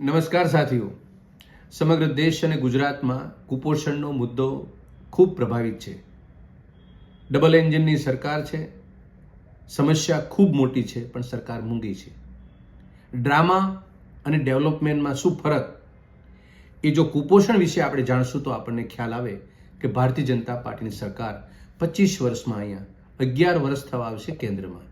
નમસ્કાર સાથીઓ. સમગ્ર દેશ અને ગુજરાતમાં કુપોષણનો મુદ્દો ખૂબ પ્રભાવિત છે. ડબલ એન્જિનની સરકાર છે. સમસ્યા ખૂબ મોટી છે, પણ સરકાર મૂંગી છે. ડ્રામા અને ડેવલપમેન્ટમાં શું ફરક? એ જો કુપોષણ વિશે આપણે જાણશું તો આપણને ખ્યાલ આવે કે ભારતીય જનતા પાર્ટીની સરકાર પચીસ વર્ષમાં અહીંયા અગિયાર વર્ષ થવા આવશે કેન્દ્રમાં.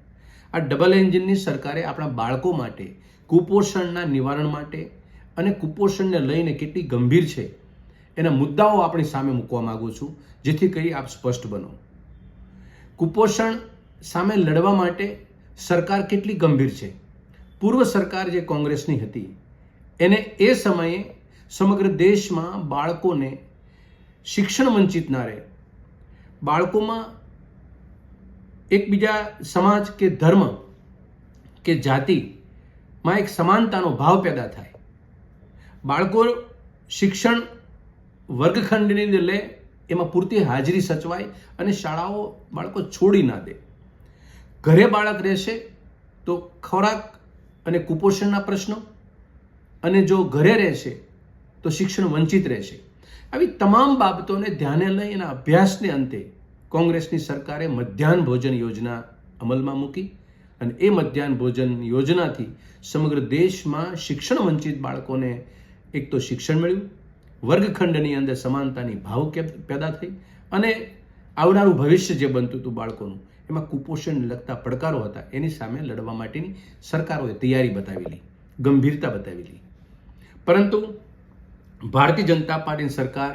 આ ડબલ એન્જિનની સરકારે આપણા બાળકો માટે કુપોષણના નિવારણ માટે અને કુપોષણને લઈને કેટલી ગંભીર છે, એના મુદ્દાઓ આપણી સામે મૂકવા માંગુ છું, જેથી કરી આપ સ્પષ્ટ બનો. કુપોષણ સામે લડવા માટે સરકાર કેટલી ગંભીર છે? પૂર્વ સરકાર જે કોંગ્રેસની હતી, એને એ સમયે સમગ્ર દેશમાં બાળકોને શિક્ષણ વંચિત ના રહે. બાળકોમાં એકબીજા સમાજ કે ધર્મ કે જાતિમાં એક સમાનતાનો ભાવ પેદા થાય. બાળકો શિક્ષણ વર્ગખંડની અંદર લે, એમાં પૂરતી હાજરી સચવાય અને શાળાઓ બાળકો છોડી ના દે. ઘરે બાળક રહેશે તો ખોરાક અને કુપોષણના પ્રશ્નો અને જો ઘરે રહેશે તો શિક્ષણ વંચિત રહેશે. આવી તમામ બાબતોને ધ્યાને લઈ એના અભ્યાસને અંતે કોંગ્રેસની સરકારે મધ્યાહન ભોજન યોજના અમલમાં મૂકી અને એ મધ્યાહન ભોજન યોજનાથી સમગ્ર દેશમાં શિક્ષણ વંચિત બાળકોને એક તો શિક્ષણ મળ્યું, વર્ગખંડની અંદર સમાનતાની ભાવ પેદા થઈ અને આવનારું ભવિષ્ય જે બનતું હતું બાળકોનું, એમાં કુપોષણને લગતા પડકારો હતા, એની સામે લડવા માટેની સરકારોએ તૈયારી બતાવેલી ગંભીરતા બતાવેલી પરંતુ ભારતીય જનતા પાર્ટીની સરકાર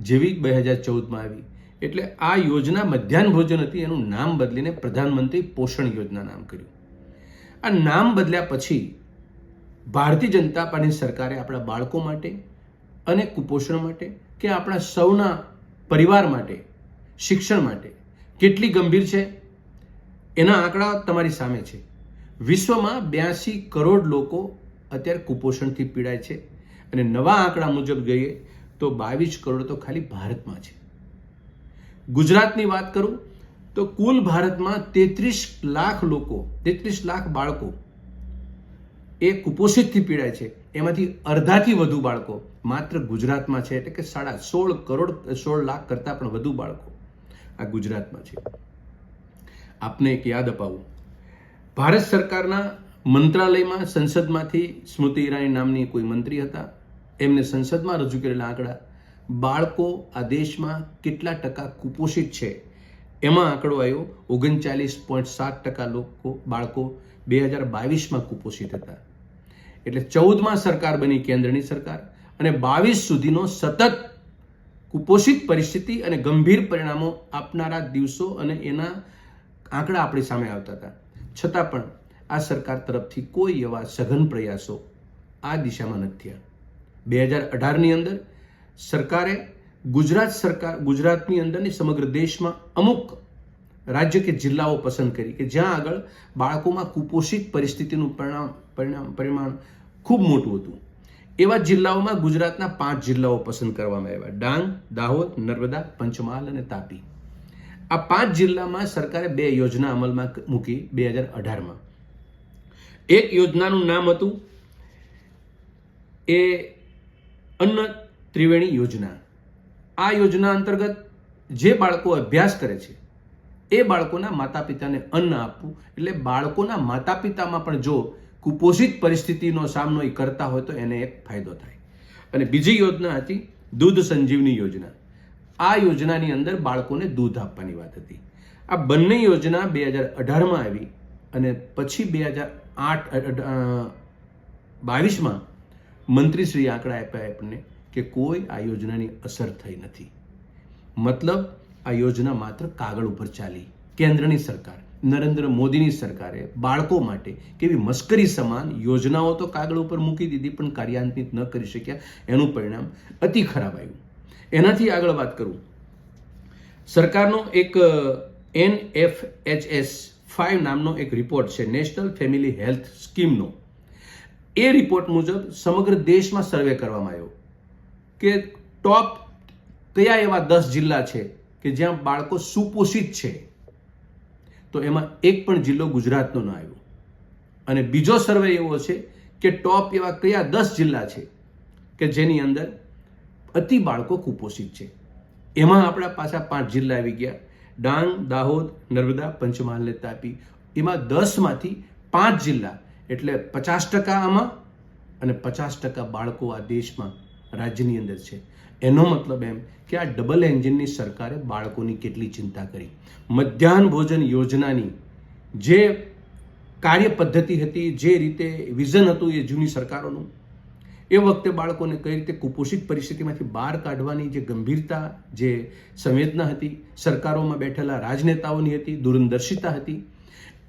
જેવી બે હજાર ચૌદમાં આવી, એટલે આ યોજના મધ્યાહન ભોજન હતી, એનું નામ બદલીને પ્રધાનમંત્રી પોષણ યોજના નામ કર્યું. આ નામ બદલ્યા પછી ભારતીય જનતા પાર્ટી સરકારે આપણા બાળકો માટે અને કુપોષણ માટે કે આપણા સૌના પરિવાર માટે, શિક્ષણ માટે કેટલી ગંભીર છે? એના આંકડા તમારી સામે છે. વિશ્વમાં બ્યાસી કરોડ લોકો અત્યારે કુપોષણથી પીડાય છે અને નવા આંકડા મુજબ જોઈએ તો બાવીસ કરોડ તો ખાલી ભારતમાં છે. ગુજરાતની વાત કરું તો કુલ ભારતમાં તેત્રીસ લાખ લોકો, તેત્રીસ લાખ બાળકો એ કુપોષિતથી પીડાય છે. એમાંથી અડધાથી વધુ બાળકો, માત્ર ગુજરાતમાં છે, એટલે કે સાડા સોળ કરોડ, સોળ લાખ કરતાં પણ વધુ બાળકો આ ગુજરાતમાં છે. આપને એક યાદ અપાવું. ભારત સરકારના મંત્રાલયમાં, સંસદમાંથી સ્મૃતિ ઈરાની નામની કોઈ મંત્રી હતા. એમને સંસદમાં રજૂ કરેલા આંકડા, બાળકો આ દેશમાં કેટલા ટકા કુપોષિત છે? એમાં આંકડો આવ્યો, ઓગણચાલીસ પોઈન્ટ સાત ટકા લોકો, બાળકો બે હજાર બાવીસમાં કુપોષિત હતા. એટલે ચૌદમાં સરકાર બની કેન્દ્રની સરકાર અને બાવીસ સુધીનો સતત કુપોષિત પરિસ્થિતિ અને ગંભીર પરિણામો આપનારા દિવસો અને એના આંકડા આપણી સામે આવતા હતા. છતાં પણ આ સરકાર તરફથી કોઈ એવા સઘન પ્રયાસો આ દિશામાં નથી થયા. બે હજાર અઢારની અંદર સરકારે ગુજરાત સરકાર ગુજરાતની અંદરની સમગ્ર દેશમાં અમુક રાજ્ય કે જિલ્લાઓ પસંદ કરી કે જ્યાં આગળ બાળકોમાં કુપોષિત પરિસ્થિતિનું પરિણામ પરિણામ, પરિમાણ ખૂબ મોટું હતું. એવા જિલ્લાઓમાં ગુજરાતના પાંચ જિલ્લાઓ પસંદ કરવામાં આવ્યા. ડાંગ, દાહોદ, નર્મદા, પંચમહાલ અને તાપી. આ પાંચ જિલ્લામાં સરકારે બે યોજના અમલમાં મૂકી બે હજાર અઢારમાં. એક યોજનાનું નામ હતું એ અન્ન ત્રિવેણી યોજના. આ યોજના અંતર્ગત જે બાળકો અભ્યાસ કરે છે એ બાળકોના માતા પિતાને અન્ન આપવું. એટલે બાળકોના માતા પિતામાં પણ જો કુપોષિત પરિસ્થિતિનો સામનો એ કરતા હોય તો એને એક ફાયદો થાય. અને બીજી યોજના હતી દૂધ સંજીવની યોજના. આ યોજનાની અંદર બાળકોને દૂધ આપવાની વાત હતી. આ બંને યોજના બે હજાર અઢારમાં આવી અને પછી બે હજાર આઠ બાવીસમાં મંત્રીશ્રી આંકડા આપ્યા આપણને કે કોઈ આ યોજનાની અસર થઈ નથી. મતલબ આ યોજના માત્ર કાગળ ઉપર ચાલી. કેન્દ્રની સરકાર, નરેન્દ્ર મોદીની સરકારે બાળકો માટે કેવી મસ્કરી સમાન યોજનાઓ તો કાગળ ઉપર મૂકી દીધી પણ કાર્યાન્વિત ન કરી શક્યા, એનું પરિણામ અતિ ખરાબ આવ્યું. એનાથી આગળ વાત કરું. સરકારનો એક N F H S five નામનો એક રિપોર્ટ છે, નેશનલ ફેમિલી હેલ્થ સ્કીમનો. એ રિપોર્ટ મુજબ સમગ્ર દેશમાં સર્વે કરવામાં આવ્યો કે ટોપ કયા એવા દસ જિલ્લા છે કે જ્યાં બાળકો સુપોષિત છે, તો એમાં એક પણ જિલ્લો ગુજરાતનો ન આવ્યો. અને બીજો સર્વે એવો છે કે ટોપ એવા કયા દસ જિલ્લા છે કે જેની અંદર અતિ બાળકો કુપોષિત છે. એમાં આપણા પાછા પાંચ જિલ્લા આવી ગયા. ડાંગ, દાહોદ, નર્મદા પંચમહાલ ને તાપી. એમાં દસમાંથી પાંચ જિલ્લા એટલે પચાસ ટકા આમાં અને પચાસ ટકા બાળકો આ દેશમાં રાજ્યની અંદર છે. એનો મતલબ એમ કે આ ડબલ એન્જિનની સરકારે બાળકોની કેટલી ચિંતા કરી. મધ્યાહન ભોજન યોજનાની જે કાર્ય પદ્ધતિ હતી, જે રીતે વિઝન હતું એ જૂની સરકારોનું, એ વખતે બાળકોને કઈ રીતે કુપોષિત પરિસ્થિતિમાંથી બહાર કાઢવાની જે ગંભીરતા, જે સંવેદના હતી, સરકારોમાં બેઠેલા રાજનેતાઓની હતી, દૂરદર્શિતા હતી,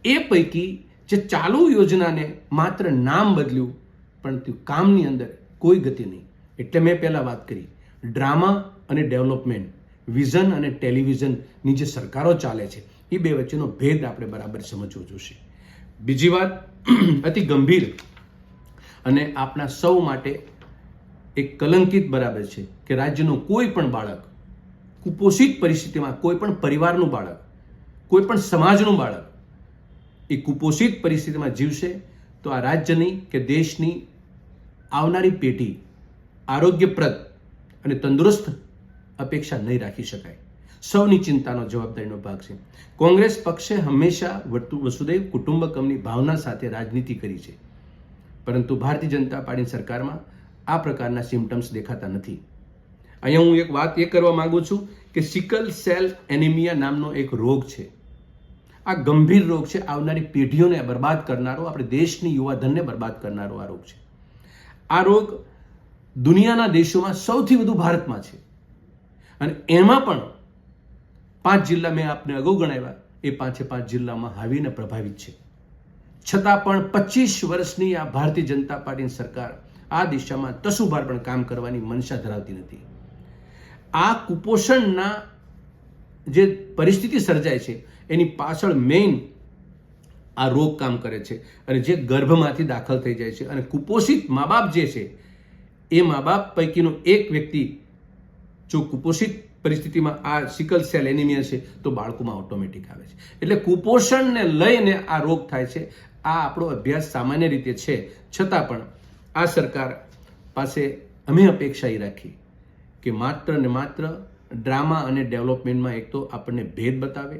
એ પૈકી જે ચાલુ યોજનાને માત્ર નામ બદલ્યું, પણ તે કામની અંદર કોઈ ગતિ નહીં. એટલે મેં પહેલાં વાત કરી. ડ્રામા અને ડેવલપમેન્ટ, વિઝન અને ટેલિવિઝનની જે સરકારો ચાલે છે એ બે વચ્ચેનો ભેદ આપણે બરાબર સમજવો જોશે. બીજી વાત, અતિ ગંભીર અને આપણા સૌ માટે એક કલંકિત બરાબર છે કે રાજ્યનું કોઈ પણ બાળક, કુપોષિત પરિસ્થિતિમાં કોઈ પણ પરિવારનું બાળક, કોઈ પણ સમાજનું બાળક, એ કુપોષિત પરિસ્થિતિમાં જીવશે તો આ રાજ્યની કે દેશની આવનારી પેઢી આરોગ્યપ્રદ અને તંદુરસ્ત અપેક્ષા નહીં રાખી શકાય. સૌની ચિંતાનો જવાબદારીનો ભાગ છે. કોંગ્રેસ પક્ષે હંમેશા વસુદૈવ કુટુંબકમની ભાવના સાથે રાજનીતિ કરી છે. પરંતુ ભારતીય જનતા પાર્ટી સરકારમાં આ પ્રકારના સિમ્ટમ્સ દેખાતા નથી. અહીંયા હું એક વાત એ કરવા માંગુ છું કે સિકલ સેલ એનિમિયા નામનો એક રોગ છે. આ ગંભીર રોગ છે. આવનારી પેઢીઓને બરબાદ કરનારો, આપણે દેશની યુવાધનને બરબાદ કરનારો આ રોગ છે. આ રોગ દુનિયાના દેશોમાં સૌથી વધુ ભારતમાં છે. અને એમાં પણ પાંચ જિલ્લા મેં આપને અગાઉ ગણાવ્યા, એ પાંચે પાંચ જિલ્લામાં હાવીને પ્રભાવિત છે. છતાં પણ પચીસ વર્ષની આ ભારતીય જનતા પાર્ટીની સરકાર આ દિશામાં તસુભાર પણ કામ કરવાની મનસા ધરાવતી નથી. આ કુપોષણના જે પરિસ્થિતિ સર્જાય છે, એની પાછળ મેઇન આ રોગ કામ કરે છે અને જે ગર્ભમાંથી દાખલ થઈ જાય છે અને કુપોષિત મા બાપ જે છે એ મા બાપ પૈકીનો એક વ્યક્તિ જો કુપોષિત પરિસ્થિતિમાં આ સિકલ સેલ એનિમિયા છે, તો બાળકોમાં ઓટોમેટિક આવે છે. એટલે કુપોષણને લઈને આ રોગ થાય છે. આ આપણો અભ્યાસ સામાન્ય રીતે છે. છતાં પણ આ સરકાર પાસે અમે અપેક્ષા એ રાખી કે માત્ર ને માત્ર ડ્રામા અને ડેવલપમેન્ટમાં એક તો આપણને ભેદ બતાવે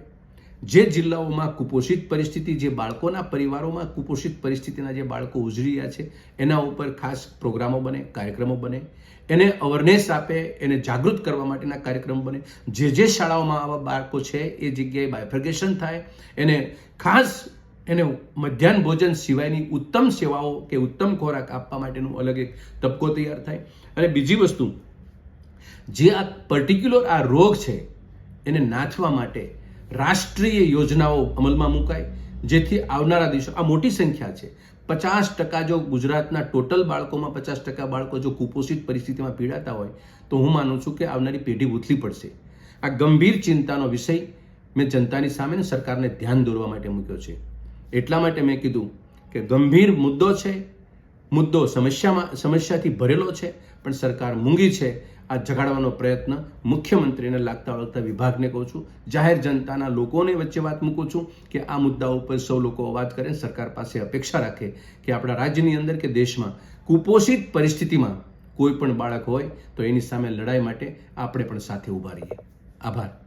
જે જિલ્લાઓમાં કુપોષિત પરિસ્થિતિ, જે બાળકોના પરિવારોમાં કુપોષિત પરિસ્થિતિના જે બાળકો ઉજળી રહ્યા છે, એના ઉપર ખાસ પ્રોગ્રામો બને, કાર્યક્રમો બને. એને અવેરનેસ આપે, એને જાગૃત કરવા માટેના કાર્યક્રમ બને. જે જે શાળાઓમાં આવા બાળકો છે, એ જગ્યાએ બાયફર્ગેશન થાય. એને ખાસ એને મધ્યાહન ભોજન સિવાયની ઉત્તમ સેવાઓ કે ઉત્તમ ખોરાક આપવા માટેનું અલગ એક તબકો તૈયાર થાય. અને બીજી વસ્તુ, જે આ પર્ટિક્યુલર આ રોગ છે, એને નાથવા માટે રાષ્ટ્રીય યોજનાઓ અમલમાં મુકાય. જેથી આવનારા દિવસો, આ મોટી સંખ્યા છે. પચાસ ટકા જો ગુજરાતના ટોટલ બાળકોમાં પચાસ ટકા બાળકો જો કુપોષિત પરિસ્થિતિમાં પીડાતા હોય, તો હું માનું છું કે આવનારી પેઢી ઉથલી પડશે. આ ગંભીર ચિંતાનો વિષય મેં જનતાની સામે ને સરકારને ધ્યાન દોરવા માટે મૂક્યો છે. એટલા માટે મેં કીધું કે ગંભીર મુદ્દો છે, મુદ્દો સમસ્યામાં, સમસ્યાથી ભરેલો છે, પણ સરકાર મૂંગી છે આ જગાડવાનો પ્રયત્ન મુખ્યમંત્રીને લાગતા વળગતા વિભાગને કહું છું. જાહેર જનતાના લોકોને વચ્ચે વાત મૂકું છું કે આ મુદ્દા ઉપર સૌ લોકો અવાજ કરે, સરકાર પાસે અપેક્ષા રાખે કે આપણા રાજ્યની અંદર કે દેશમાં કુપોષિત પરિસ્થિતિમાં કોઈ પણ બાળક હોય તો એની સામે લડાઈ માટે આપણે પણ સાથે ઊભા રહીએ. આભાર.